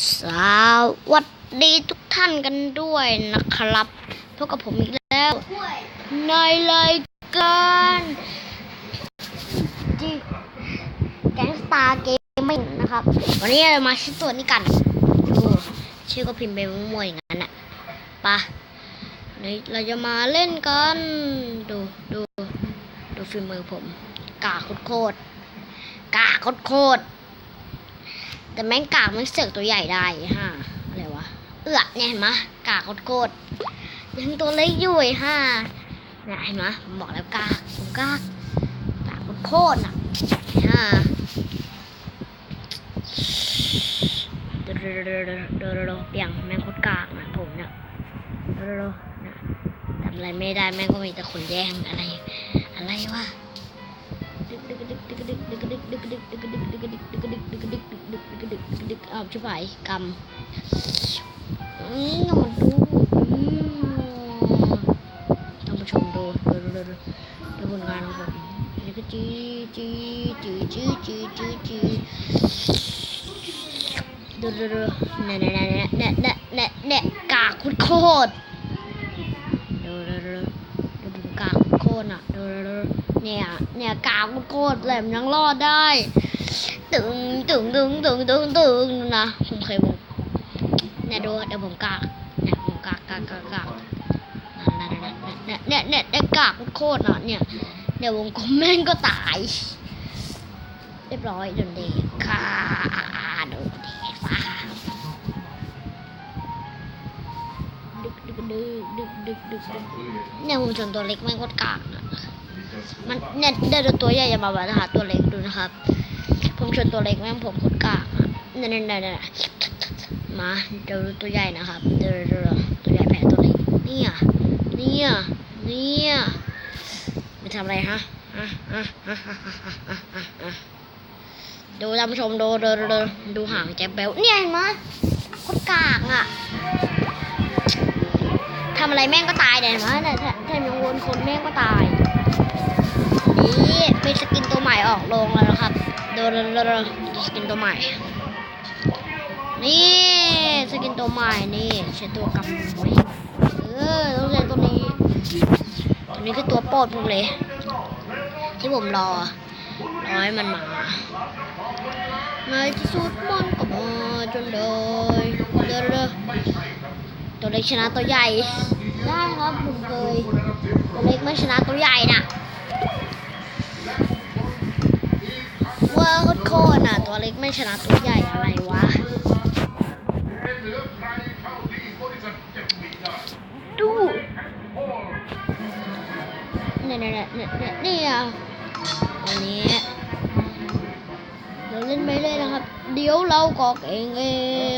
สวัสดีทุกท่านกันด้วยนะครับพบกับผมอีกแล้ว ในรายการที่แก๊งสตาร์เกมมิ่งนะครับ วันนี้เรามาชื่อตัวนี้กันดูชื่อก็พิมพ์ไปมั่วๆอย่างนั้นน่ะปะนี่เราจะมาเล่นกัน ดูดูดูฝีมือผม กาโคตรกาโคตร แต่แม่งกากมันเสือกตัวใหญ่ได้ฮะอะไรวะ เอือกเนี่ยเห็นไหมะกากโคตรยังตัวเล็กอยู่ฮ่าเนี่ยเห็นไหมะผมบอกแล้วกากผมกากกากโคตรๆน่ะฮ่าเดี๋ยวเดี๋ยวเดี๋ยวเดี๋ยวเดี๋ยวเปียงแม่งโคตรกากนะผมเนี่ยเดี๋ยวเดี๋ยวเนี่ยทำอะไรไม่ได้แม่งก็มีแต่คนแย่งอะไร อะไรวะ อ้าวชิบหายกำอืมเอามาดูอืมท่านผู้ชมดูดูดูดูดูผลงานของผมนี่ก็จีจีจีจีจีจีจีดูดูดูเนี่ยเนี่ยเนี่ยเนี่ยเนี่ยเนี่ยเนี่ยกากโคตรดูดูดูดูดูกากโคตรอะดูดูดู เนี่ย เนี่ยกากโคตรแหลมยังรอดได้ ตึงตึงตึงตึงตึงตึงนะผมเคยบอกเนี่ยดูเดี๋ยวผมกากเนี่ยผมกากกากกากกากเนี่ยเนี่ยเนี่ยเนี่ยกากโคตรนะเนี่ยเดี๋ยววงกลมแม่งก็ตาย เรียบร้อยโดนเด็กค่ะโดนเด็กฟ้าดึกดึกดึกดึกดึกดึกดึกเนี่ยหุ่นชนตัวเล็กแม่งก็กากอะ มันเนี่ยได้ตัวใหญ่อยามาแบบหาตัวเล็กดูนะครับ ผมชนตัวเล็กแม่งผมคนกล้าเนี่ยเนี่ยเนี่ยมาเดี๋ยวตัวใหญ่นะครับเดี๋ยวตัวใหญ่แพ้ตัวเล็กเนี่ยเนี่ยเนี่ยมัทำอะไรฮะดูท่านผู้ชมดูดูดูดูห่างแจ็บเบลเนี่ยเห็นไหมโคตรกากอะทำอะไรแม่งก็ตายเนี่ยเห็นไหมแต่ถ้ามีวนคนแม่งก็ตาย สกินตัวใหม่ นี่สกินตัวใหม่นี่ใช้ตัวกำไว้เออต้องใช้ตัวนี้ ตัวนี้คือตัวโปรดผมเลย ที่ผมรอรอให้มันมาในที่สุดมันก็มาจนเลยเด้อเด้อตัวเล็กชนะตัวใหญ่ ได้ครับผมเคยตัวเล็กไม่ชนะตัวใหญ่นะ ว่าโคตรน่ะ ตัวเล็กไม่ชนะตัวใหญ่อะไรวะ ดูเนี่ยเนี่ยเนี่ยเนี่ยเนี่ยวันนี้เราเล่นไปเลยนะครับ เดี๋ยวเราก็เก่งเอ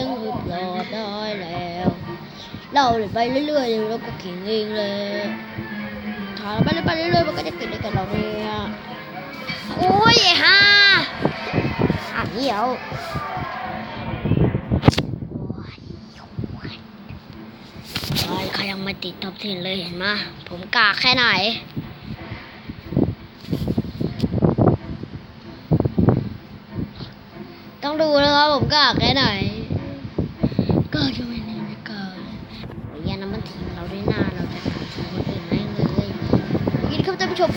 งหยุดรอได้แล้ว เราเล่นไปเรื่อยๆเดี๋ยวเราก็เก่งเองเลยถ้าเราไปเรื่อยเรื่อยๆมันก็จะเก่งได้กับเราเนี่ยโอ้ เดี๋ยวโอ้ยเขายังไม่ติดท็อป10เลยเห็นไหมผมกากแค่ไหนต้องดูนะครับผมกากแค่ไหนก็จะไม่ได้ไม่กากอยยันน้ำมันทีมเราด้วยหน้าเราจะกากทีมคนอื่นแม่เลยยินดีครับท่านผู้ชม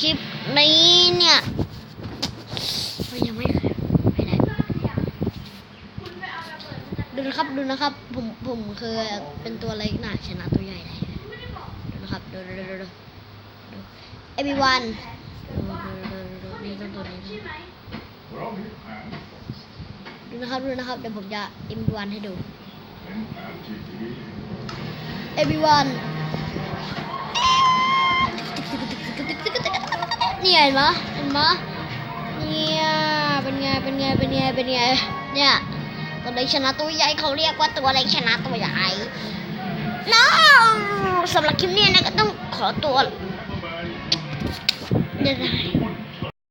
คลิปนี้เนี่ยยังไม่เคยไปไหนดูนะครับดูนะครับ ผมผมเคยเป็นตัวเล็กหนาชนะตัวใหญ่ได้ดูนะครับดูดูดูดูดู everyone ดูดูดูดูนี่ต้องตัวนี้ดูนะครับดูนะครับเดี๋ยวผมจะ everyone ให้ดู everyone เนี่ ยเห็นไหมเห็นไหมเนี่ยเป็นไงเป็นไงเป็นไงเป็นไงเนี่ยตัวเล็กชนะตัวใหญ่เขาเรียกว่าตัวเล็กชนะตัวใหญ่น้องสำหรับคลิปนี้นะก็ต้องขอตัวเดี๋ยวนะ